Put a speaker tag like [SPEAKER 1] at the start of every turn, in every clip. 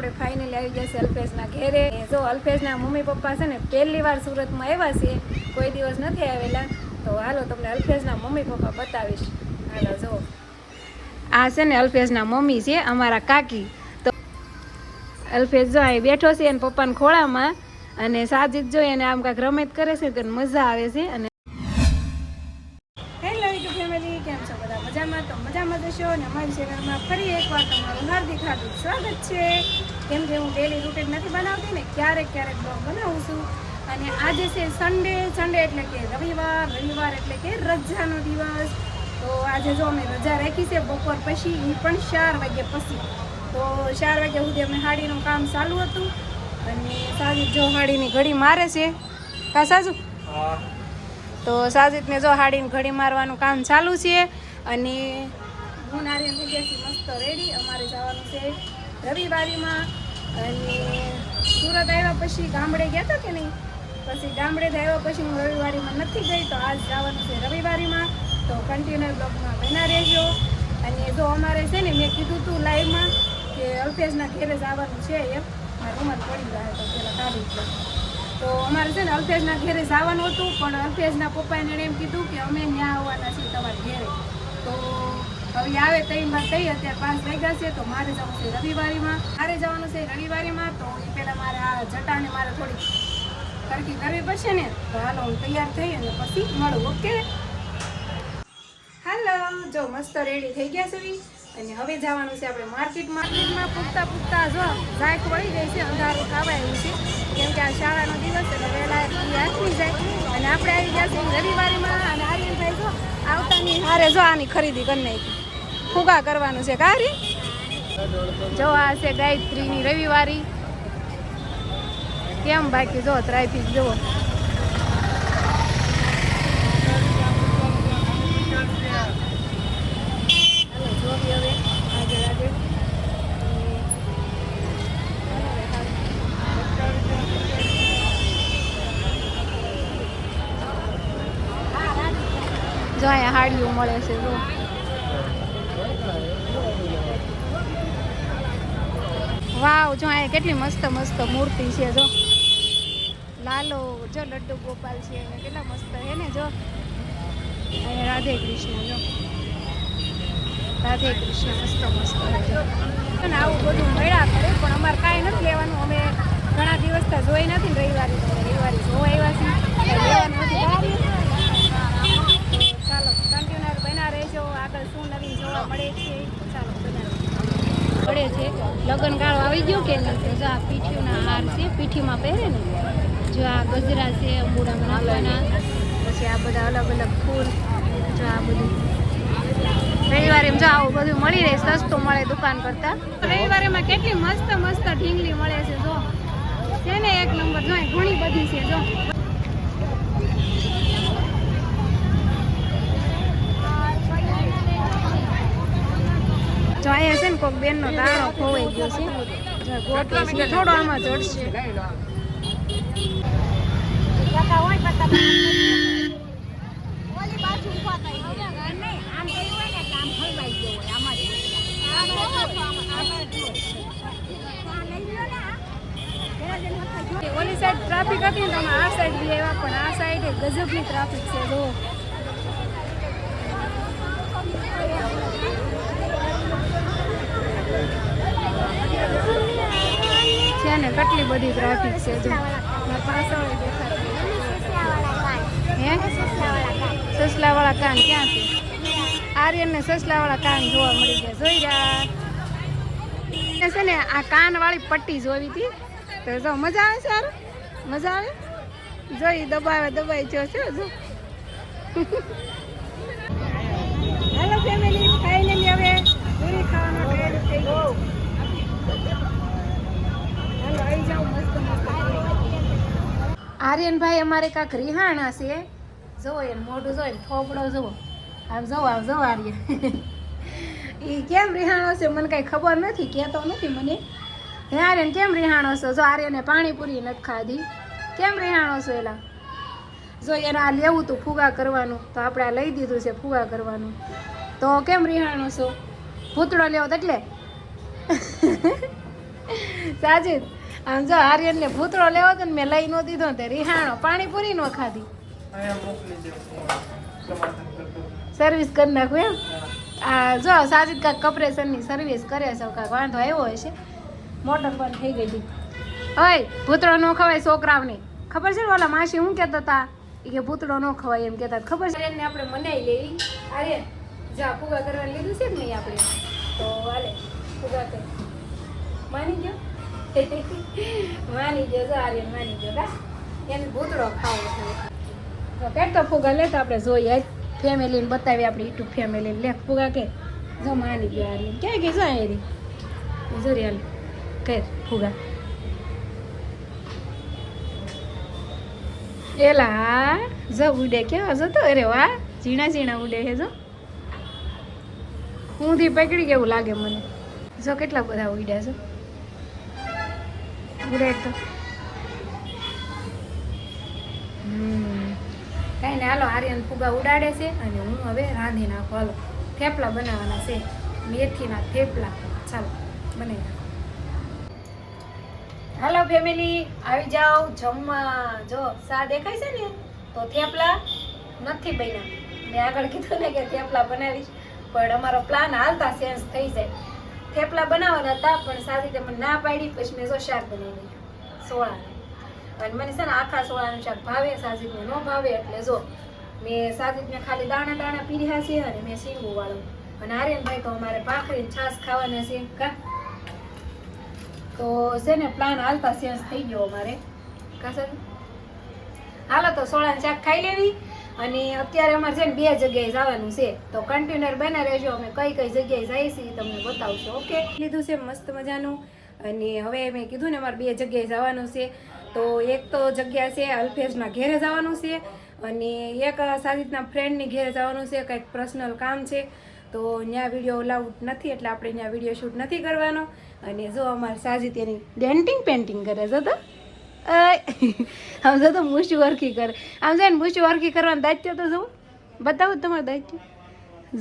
[SPEAKER 1] આપણે ફાઇનલી આવી ગયા અલ્પેશના ઘેરે. જો અલ્પેશના મમ્મી પપ્પા છે ને પહેલી વાર સુરતમાં આવ્યા છે કોઈ દિવસ નથી આવેલા. તો હાલો તમને અલ્પેશના મમ્મી પપ્પા બતાવીશ. હાલો જો આ છે ને અલ્પેશના મમ્મી છે, અમારા કાકી. તો અલ્પેશ જો અહીં બેઠો છે એને પપ્પાના ખોળામાં અને સાજીદ જો એને આમ કાંઈક રમત કરે છે તો મજા આવે છે અને મજામાં તો મજામાં જશો અને અમારી ચેનલમાં ફરી એકવાર તમારું હાર્દિક હાર્દિક સ્વાગત છે. કેમ કે હું ડેલી રૂટીન નથી બનાવતી ને ક્યારેક ક્યારેક બ્લોગ બનાવું છું. અને આજે છે સન્ડે સન્ડે એટલે કે રવિવાર રવિવાર એટલે કે રજાનો દિવસ. તો આજે જો અમે રજા રાખી છે બપોર પછી એ પણ ચાર વાગ્યા પછી. તો ચાર વાગ્યા સુધી અમે હાડીનું કામ ચાલુ હતું. અને સાજી જો હાડીની ઘડી મારે છે. કા સાજુ તો સાજિદને જો હાડીની ઘડી મારવાનું કામ ચાલુ છે. અને હું નારિયેલ છીએ મસ્ત રેડી. અમારે જવાનું છે રવિવારીમાં. અને સુરત આવ્યા પછી ગામડે ગયા હતા કે નહીં? પછી ગામડે આવ્યા પછી હું રવિવારીમાં નથી ગઈ, તો આજ જવાનું છે રવિવારીમાં. તો કન્ટિન્યુ બ્લોગમાં બના રહેજો. અને જો અમારે છે ને મેં કીધું હતું લાઈવમાં કે અલ્પેશના ઘેરે જવાનું છે એમ. મારે ઉંમર પડી જાય તો પેલા કાઢી તો અમારે છે ને અલ્પેશના ઘેરે જવાનું હતું, પણ અલ્પેશના પપ્પાએ એમ કીધું કે અમે ત્યાં આવવાના છીએ તમારા ઘેરે. તો હવે આવે વાર થઈ અત્યારે પાંચ વાગ્યા છે, તો મારે જવું છે રવિવારીમાં. મારે જવાનું છે રવિવારીમાં, તો એ પહેલાં મારે આ જટાને મારે થોડી કરકી કરવી પડશે ને, તો હાલો હું તૈયાર થઈ અને પછી મળું, ઓકે? હાલો, જો મસ્ત રેડી થઈ ગયા છે અને હવે જવાનું છે આપણે માર્કેટ માર્કેટમાં પૂછતા પૂછતા જો જાયક વળી ગઈ છે, અંધારું ખાવા એવું છે. કેમ કે આ શાળાનો દિવસ એટલે વહેલા આટલી જાય. અને આપણે આવી ગયા છીએ રવિવારીમાં, અને આર્યનભાઈ જો આવતાની હારે જો આની ખરીદી કરી નાખી. ફુગા કરવાનું છે કારી? જો આ છે ગાયત્રીની રવિવારી. કેમ બાકી જો ટ્રાફિક જુઓ હાલો, જોવી હવે આગળ આગળ જો અહીંયા હાડીઓ મળે છે, જો. વાવ, જો અહીંયા કેટલી મસ્ત મસ્ત મૂર્તિ છે, જો. લાલો, જો લડ્ડુ ગોપાલ છે કેટલા મસ્ત હે ને, જો. અહીંયા રાધે કૃષ્ણ, જો. રાધે કૃષ્ણ, મસ્ત મસ્ત અને આવું બધું મળ્યા કરે, પણ અમારે કાંઈ નથી લેવાનું. અમે ઘણા દિવસથી જોઈ નથી રવિવારે રવિવારે જોવા આવ્યા છીએ બહાર. ચાલો કન્ટિન્યુઅર બના રહેજો આગળ શું નવીન જોવા મળે છે, ચાલો પડે છે. લગ્નગાળો આવી ગયો કે નહીં? જો આ પીઠીઓના હાર છે, પીઠીમાં પહેરે ને? જો આ ગજરા છે અંબુડામાં નાખવાના પછી આ બધા અલગ અલગ ફૂલ, જો આ બધું. રવિવારે એમ આવું બધું મળી રહે, સસ્તું મળે દુકાન કરતા. રવિવારેમાં કેટલી મસ્ત મસ્ત ઢીંગલી મળે છે, જો. છે ને એક નંબર, જો ઘણી બધી છે, જો. જો છે ને કોઈક બેનનો તાળો ખોવાઈ ગયો છે. થોડો આમાં જડશે. ઓલી સાઈડ ટ્રાફિક હતી ને તમે આ સાઈડ બી આવ્યા, પણ આ સાઈડ ગજબની ટ્રાફિક છે જો છે ને કેટલી બધી ટ્રાફિક છે જો. સસલાવાળા કાન ક્યાં છે આર્યન ને સસલાવાળા કાન જોવા મળી ગયા. જોઈ રહ્યા. છે ને, આ કાન વાળી પટ્ટી જોવી હતી. તો જો, મજા આવે સારું મજા આવે? જોઈ, દબાવે, દબાઈ જો છે, જો. હેલો ફેમિલી ફાઇનલી હવે પૂરી ખાવાનો ટ્રેન થઈ ગયો. આર્યનભાઈ અમારે કાંક રિહાણા છે. જુઓ એને મોઢું એને થોપડો જુઓ. આમ જુઓ આમ જુઓ આર્ય. એ કેમ રિહાણો છે મને કાંઈ ખબર નથી, કહેતો નથી મને. હે આર્યન, કેમ રિહાણો છો? જો આર્યને પાણીપુરી નથી ખાધી. કેમ રિહાણો છો એલા? જો એને આ લેવું તું ફુગા કરવાનું, તો આપણે આ લઈ દીધું છે ફુગા કરવાનું. તો કેમ રિહાણો છો? ભૂતળો લેવો એટલે? સાચી આમ જો આર્યનને ભૂતળો લેવો તો ને મેં લઈ નો દીધો તે રિહાણો પાણીપુરી નો ખાધી. સર્વિસ કરી નાખું એમ? આ જો સાજિદ કાંક કપરેશનની સર્વિસ કરે છે કાંક વાંધો આવ્યો હોય છે મોટર પણ થઈ ગઈ હતી. હવે ભૂતળો ન ખવાય છોકરાઓને ખબર છે ને ઓલા માસી હું કહેતા હતા? કે ભૂતળો ન ખવાય એમ કહેતા ખબર છે? એને આપણે મનાઈ લેવી અરે જા ફુગા કરવા લીધું છે ને નહીં આપણે? તો હાલે ફુગા કરી. માની ગયો? માની ગયો જો આર્યન માની ગયો કા? એને ભૂતળો ખાવો છે. કેટલો ફુગા તો આપણે જોઈએ. ફેમિલીને બતાવી આપણી યુટ્યુબ ફેમિલીને લે ફુગા કે? જો માની ગયો આર્યન. ક્યાં કે જો એરી? જો રિયલ કે ફુગા. એલા જો ઉડે કેવા જો તો. અરે વાહ ઝીણા ઝીણા ઉડે હે જો. ઊંધી પકડી કેવું લાગે મને. જો કેટલા બધા ઉડ્યા છે. ઉડે તો. ને હાલો, આર્યન ફુગા ઉડાડે છે અને હું હવે રાંધી નાખું હાલો, થેપલા બનાવવાના છે. મેથીના થેપલા. ચાલો, બનાવી હાલો, ફેમિલી, આવી જાઓ, જમવા. જો, સા દેખાય છે ને? તો થેપલા નથી બન્યા. મેં આગળ કીધું ને કે થેપલા બનાવીશ, પણ અમારો પ્લાન હાલતા ચેન્જ થઈ જાય. થેપલા બનાવવાના હતા, પણ સાદી તે મને ના પાડી, પછી મેં જો શાક બનાવી નાખ્યું સોળાનું. અને મને છે ને આખા સોળાનું શાક ભાવે, સાજીદને ન ભાવે, એટલે જો મેં સાજીદને ખાલી દાણા દાણા પીર્યા છે અને મેં શીંગું વાળું. અને આર્યનભાઈ તો અમારે ભાખરી છાશ ખાવાના છે. કા? તો છે ને પ્લાન હાલતા ચેન્જ થઈ ગયો અમારે. કા સર હાલો તો સોળાનું શાક ખાઈ લેવી. અને અત્યારે અમારે છે ને બે જગ્યાએ જવાનું છે. તો કન્ટેનર બના રહેજો, અમે કઈ કઈ જગ્યાએ જઈએ છીએ તમને બતાવશું, ઓકે? લીધું છે મસ્ત મજાનું. અને હવે મેં કીધું ને અમારે બે જગ્યાએ જવાનું છે. તો એક તો જગ્યા છે અલ્ફેઝના ઘેરે જવાનું છે અને એક સાદિતના ફ્રેન્ડની ઘેરે જવાનું છે, કંઈક પર્સનલ કામ છે. તો ત્યાં વીડિયો અલાઉડ નથી, એટલે આપણે ત્યાં વીડિયો શૂટ નથી કરવાનો. અને જો અમારે સાજી તેની ડેન્ટિંગ પેન્ટિંગ કરે છે તો? આમ જો તો મુશી વરખી કરે. આમ છે ને મુશી વરખી કરવાનું દાયિત્વ તો જો બતાવું તમારું દાયિત્વ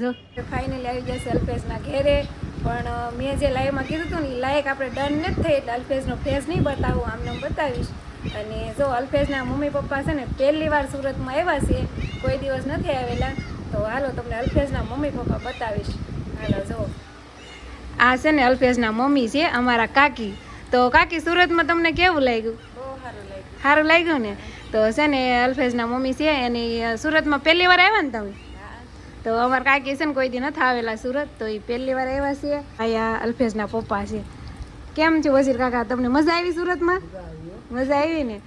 [SPEAKER 1] જો. ફાઇનલી આવી ગયા સેલ્ફેસના ઘેરે. પણ મેં જે લાઈવમાં કીધું હતું ને એ લાયક આપણે ડન નથી થઈ એટલે અલ્ફેઝનો ફેસ નહીં બતાવું આમને આમ બતાવીશ. અને જો અલ્ફેઝના મમ્મી પપ્પા છે ને, પહેલી વાર સુરતમાં આવ્યા છે, કોઈ દિવસ નથી આવેલા, તો હાલો તમને અલ્ફેઝના મમ્મી પપ્પા બતાવીશ. હાલો, જો. આ છે ને અલ્ફેઝના મમ્મી છે, અમારા કાકી. તો કાકી, સુરતમાં તમને કેવું લાગ્યું? સારું લાગ્યું ને? તો છે ને અલ્ફેઝના મમ્મી છે એની સુરતમાં પહેલી વાર આવ્યા ને તમે? તો અમારા કાકી છે ને કોઈ દી નથી આવેલા સુરત તો એ પહેલી વાર આવ્યા છે. અહીંયા અલ્ફેઝના પપ્પા છે. કેમ છે વઝીર કાકા? તમને મજા આવી સુરતમાં? મજા આવી ને?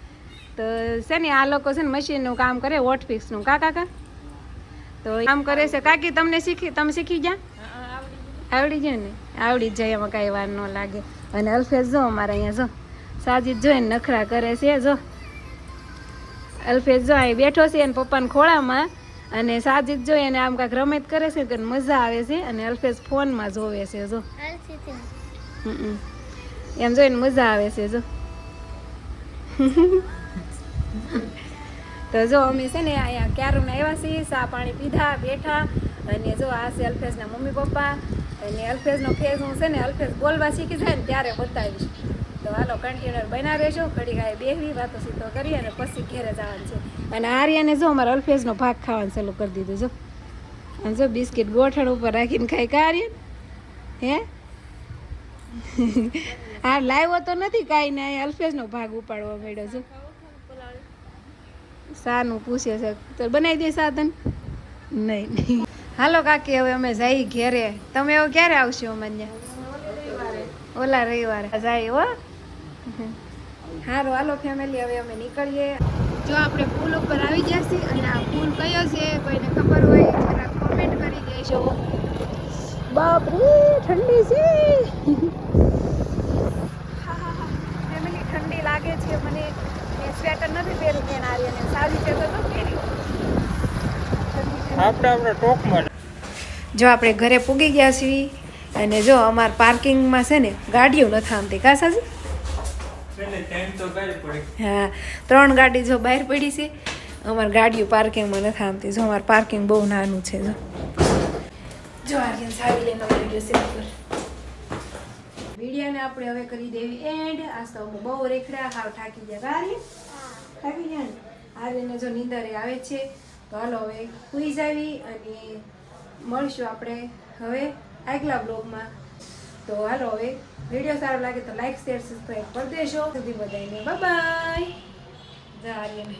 [SPEAKER 1] તો છે ને આ લોકો છે ને મશીનનું કામ કરે વોટ ફિક્સનું કા કાકા? તો કામ કરે છે. કાકી તમને શીખી તમે શીખી ગયા? આવડી જાય ને? આવડી જ જાય એમાં કાંઈ વાર ન લાગે. અને અલ્ફેઝ જો અમારે અહીંયા જો. સાજીદ જો નખરા કરે છે, જો. અલ્ફેજ જો અહીં બેઠો છે એને પપ્પાના ખોળામાં અને સાજીદ જો એને આમ કાંઈક રમત કરે છે કે મજા આવે છે અને અલ્ફેજ ફોનમાં જોવે છે, જો. એમ જોઈને મજા આવે છે, જો. તો જો અમે છે ને અહીંયા ક્યારું આવ્યા છીએ સા પાણી પીધા, બેઠા અને જો આ છે અલ્ફેજના મમ્મી પપ્પા અને અલ્ફેજનો ફેસ હું છે ને અલ્ફેજ બોલવા શીખી જાય ને ત્યારે બતાવીશ. તો હાલો કન્ટેનર બના રહેજો. ઘડી ગાય બેહવી, વાતો સીધો કરી અને પછી ઘેરે જવાનું છે. અને આર્યાને જો અમારા અલ્ફેઝનો ભાગ ખાવાનું ચાલુ કરી દીધું, જો. અને જો બિસ્કિટ ગોઠણ ઉપર રાખીને ખાઈ કા આર્યન? હે? હા લાવ્યો તો નથી કાંઈ ને અલ્ફેઝનો ભાગ ઉપાડવા માંડ્યો છે સાનું પૂછે છે, તો બનાવી દે સાધન. નહીં હાલો કાકી, હવે અમે જઈ ઘેરે. તમે હવે ક્યારે આવશો અમને ઓલા રવિવારે. જાય હો. સારું હાલો ફેમિલી હવે અમે નીકળીએ. જો આપણે પુલ ઉપર આવી ગયા છીએ અને આ પુલ કયો છે કોઈને ખબર હોય જરા કોમેન્ટ કરી દેજો. બાપ રે ઠંડી છે. ફેમિલી ઠંડી લાગે છે. મને મેં સ્વેટર નથી પહેર્યું બેન અને સારી છે તો તો પહેર્યું.
[SPEAKER 2] આપણે આપણે ટોકમાં
[SPEAKER 1] જો આપણે ઘરે પૂગી ગયા છીએ અને જો અમાર પાર્કિંગમાં છે ને ગાડીઓ નથી આમતી કા સાજી
[SPEAKER 2] એટલે ટાઈમ તો કાઢી પડી
[SPEAKER 1] હા, ત્રણ ગાડી જો બહાર પડી છે, અમારે ગાડીઓ પાર્કિંગમાં નથી આમતી જો અમારું પાર્કિંગ બહુ નાનું છે, જો. જો આર્યન સાવી લઈને આવી ગયો છે ઉપર આપણે હવે કરી દેવી એન્ડ આજ તો અમે બહુ રેખડા, હાવ થાકી ગયા. ગારી થાકી ગયા ને? આર્યનને જો નીંદરે આવે છે, તો હાલો હવે સુઈ જાવી અને મળશું આપણે હવે આગલા બ્લોગમાં તો હાલો હવે વીડિયો સારો લાગે તો લાઈક શેર સબસ્ક્રાઈબ કરી દેજો. સુધી બધાને બાય જા આર્યને.